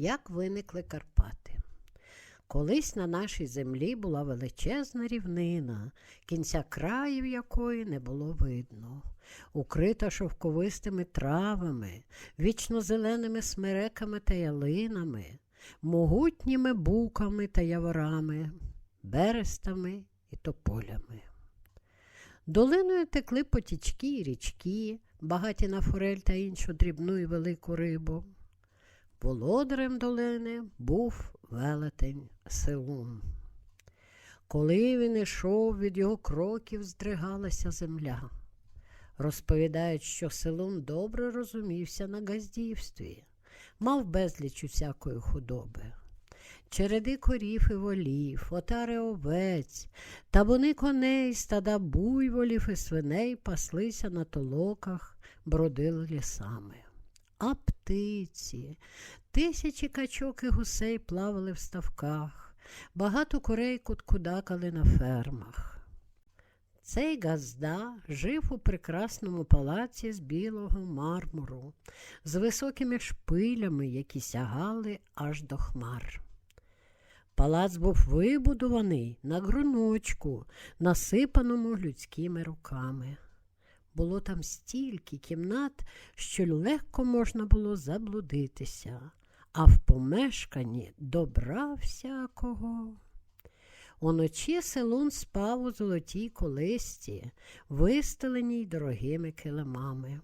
Як виникли Карпати? Колись на нашій землі була величезна рівнина, кінця країв якої не було видно, укрита шовковистими травами, вічно зеленими смереками та ялинами, могутніми буками та яворами, берестами і тополями. Долиною текли потічки і річки, багаті на форель та іншу дрібну і велику рибу. Володарем долини був велетень Силун. Коли він ішов, від його кроків здригалася земля. Розповідають, що Силун добре розумівся на газдівстві, мав безліч усякої худоби. Череди корів і волів, отари овець, табуни коней, стада буйволів і свиней паслися на толоках, бродили лісами. А птиці, тисячі качок і гусей плавали в ставках, багато курей куткудакали на фермах. Цей газда жив у прекрасному палаці з білого мармуру, з високими шпилями, які сягали аж до хмар. Палац був вибудований на ґруночку, насипаному людськими руками. Було там стільки кімнат, що легко можна було заблудитися, а в помешканні добра всякого. Уночі селун спав у золотій колисті, вистеленій дорогими килимами,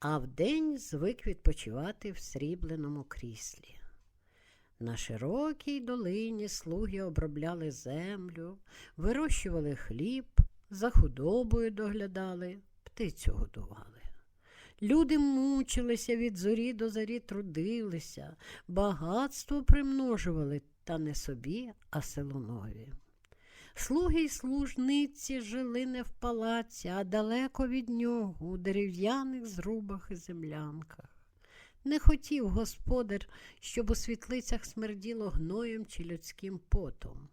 а вдень звик відпочивати в срібленому кріслі. На широкій долині слуги обробляли землю, вирощували хліб, за худобою доглядали, птицю годували. Люди мучилися від зорі до зорі трудилися, багатство примножували, та не собі, а селунові. Слуги й служниці жили не в палаці, а далеко від нього, у дерев'яних зрубах і землянках. Не хотів господар, щоб у світлицях смерділо гноєм чи людським потом.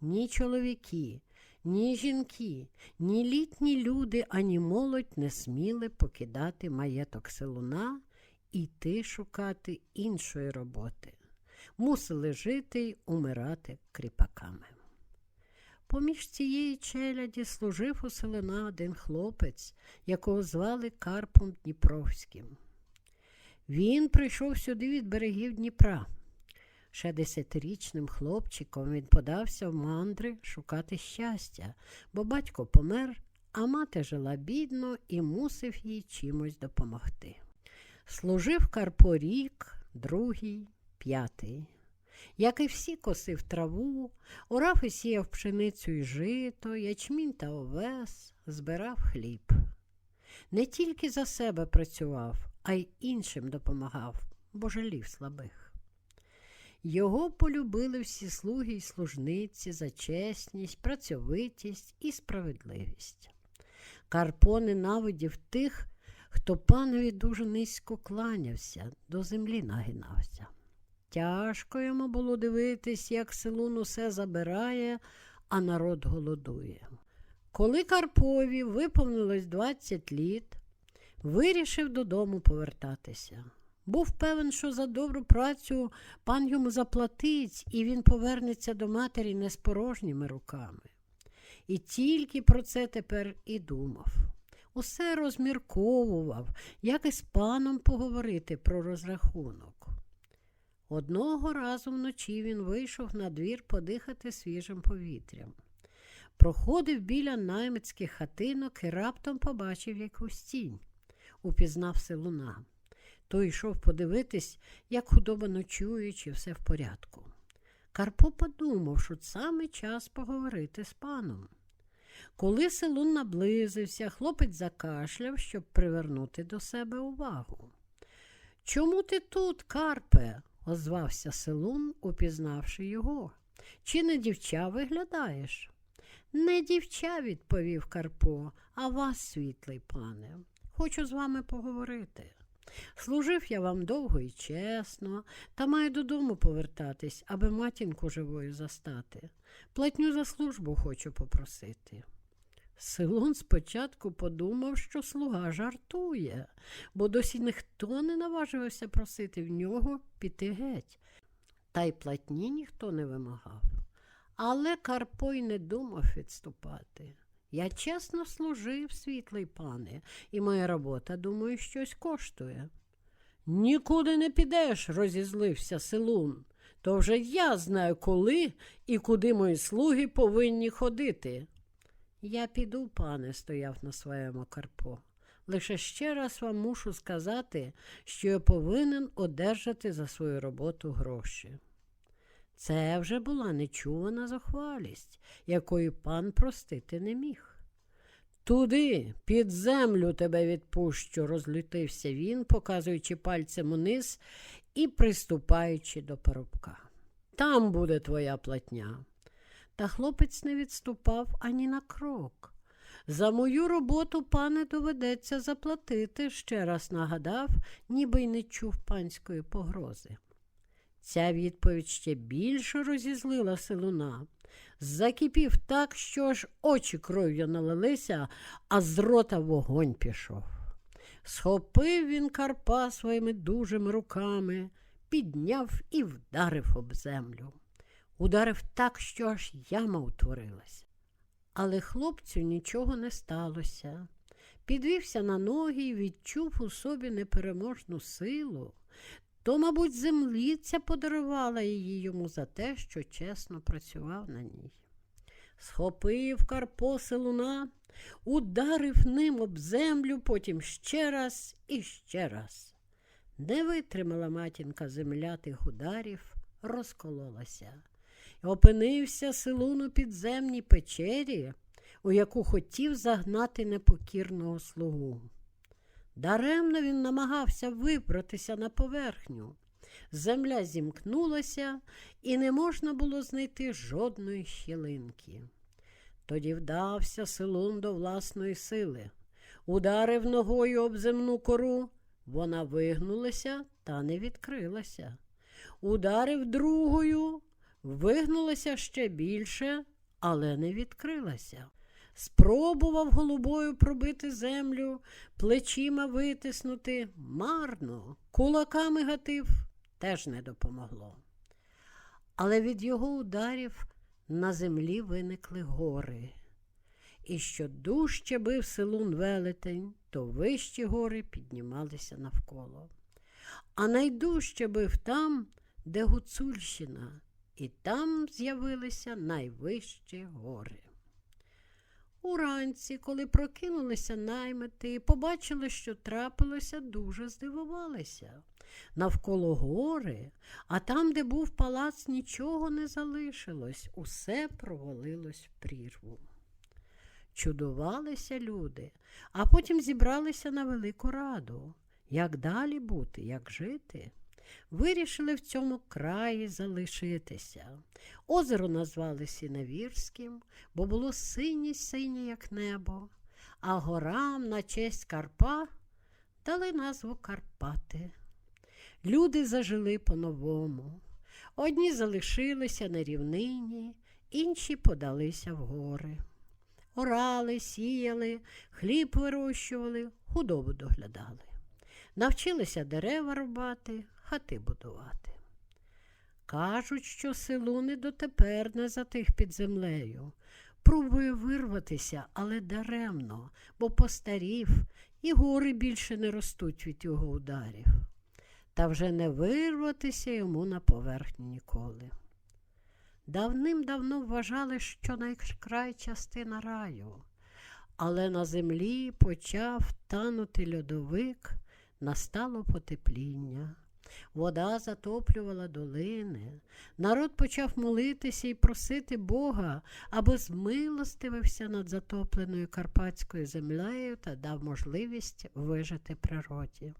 Ні чоловіки, ні жінки, ні літні люди, ані молодь не сміли покидати маєток селуна і йти шукати іншої роботи. Мусили жити й умирати кріпаками. Поміж цієї челяді служив у селена один хлопець, якого звали Карпом Дніпровським. Він прийшов сюди від берегів Дніпра. Ще десятирічним хлопчиком він подався в мандри шукати щастя, бо батько помер, а мати жила бідно і мусив їй чимось допомогти. Служив Карпо рік, другий, п'ятий. Як і всі косив траву, орав і сіяв пшеницю і жито, ячмінь та овес, збирав хліб. Не тільки за себе працював, а й іншим допомагав, бо жалів слабих. Його полюбили всі слуги й служниці за чесність, працьовитість і справедливість. Карпо ненавидів тих, хто панові дуже низько кланявся, до землі нагинався. Тяжко йому було дивитись, як селун усе забирає, а народ голодує. Коли Карпові виповнилось 20 літ, вирішив додому повертатися. Був певен, що за добру працю пан йому заплатить, і він повернеться до матері не з порожніми руками. І тільки про це тепер і думав. Усе розмірковував, як із паном поговорити про розрахунок. Одного разу вночі він вийшов на двір подихати свіжим повітрям. Проходив біля наймицьких хатинок і раптом побачив якусь тінь. Упізнав селуна. Той йшов подивитись, як худоба ночує, чи все в порядку. Карпо подумав, що саме час поговорити з паном. Коли селун наблизився, хлопець закашляв, щоб привернути до себе увагу. Чому ти тут, Карпе? озвався селун, упізнавши його. Чи не дівча виглядаєш? Не дівча, відповів Карпо, а вас, світлий пане. Хочу з вами поговорити. Служив я вам довго і чесно, та маю додому повертатись, аби матінку живою застати. Платню за службу хочу попросити. Силун спочатку подумав, що слуга жартує, бо досі ніхто не наважився просити в нього піти геть. Та й платні ніхто не вимагав. Але Карпо й не думав відступати. Я чесно служив, світлий пане, і моя робота, думаю, щось коштує. Нікуди не підеш, розізлився Силун. То вже я знаю, коли і куди мої слуги повинні ходити. Я піду, пане, стояв на своєму Карпо. Лише ще раз вам мушу сказати, що я повинен одержати за свою роботу гроші. Це вже була нечувана захвалість, якої пан простити не міг. Туди, під землю тебе відпущу, розлютився він, показуючи пальцем униз і приступаючи до парубка. Там буде твоя платня. Та хлопець не відступав ані на крок. За мою роботу пане доведеться заплатити, ще раз нагадав, ніби й не чув панської погрози. Ця відповідь ще більше розізлила силуна. Закипів так, що аж очі кров'ю налилися, а з рота вогонь пішов. Схопив він Карпа своїми дужими руками, підняв і вдарив об землю. Ударив так, що аж яма утворилась. Але хлопцю нічого не сталося. Підвівся на ноги і відчув у собі непереможну силу. То, мабуть, земліця подарувала її йому за те, що чесно працював на ній. Схопив Карпо силуна, ударив ним об землю, потім ще раз і ще раз. Не витримала матінка землятих ударів, розкололася. Опинився силун у підземній печері, у яку хотів загнати непокірного слугу. Даремно він намагався вибратися на поверхню. Земля зімкнулася, і не можна було знайти жодної щілинки. Тоді вдався Силун до власної сили, ударив ногою об земну кору, вона вигнулася та не відкрилася. Ударив другою, вигнулася ще більше, але не відкрилася. Спробував голубою пробити землю, плечима витиснути марно, кулаками гатив теж не допомогло. Але від його ударів на землі виникли гори. І що дужче бив силун велетень, то вищі гори піднімалися навколо. А найдужче бив там, де Гуцульщина, і там з'явилися найвищі гори. Уранці, коли прокинулися наймити і побачили, що трапилося, дуже здивувалися. Навколо гори, а там, де був палац, нічого не залишилось, усе провалилось в прірву. Чудувалися люди, а потім зібралися на велику раду. Як далі бути, як жити? Вирішили в цьому краї залишитися. Озеро назвали Сінавірським, бо було синє синє, як небо, а горам на честь Карпа дали назву Карпати. Люди зажили по-новому. Одні залишилися на рівнині, інші подалися в гори. Орали, сіяли, хліб вирощували, худобу доглядали. Навчилися дерева рубати, хати будувати. Кажуть, що силуни дотепер не затих під землею. Пробує вирватися, але даремно, бо постарів, і гори більше не ростуть від його ударів. Та вже не вирватися йому на поверхню ніколи. Давним-давно вважали, що найкрай частина раю, але на землі почав танути льодовик, настало потепління. Вода затоплювала долини. Народ почав молитися і просити Бога, аби змилостивився над затопленою карпатською землею та дав можливість вижити природі.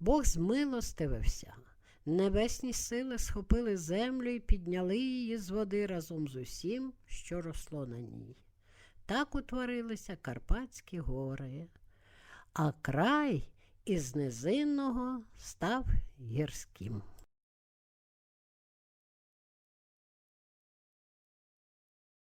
Бог змилостивився. Небесні сили схопили землю і підняли її з води разом з усім, що росло на ній. Так утворилися Карпатські гори, а край із низинного став гірським.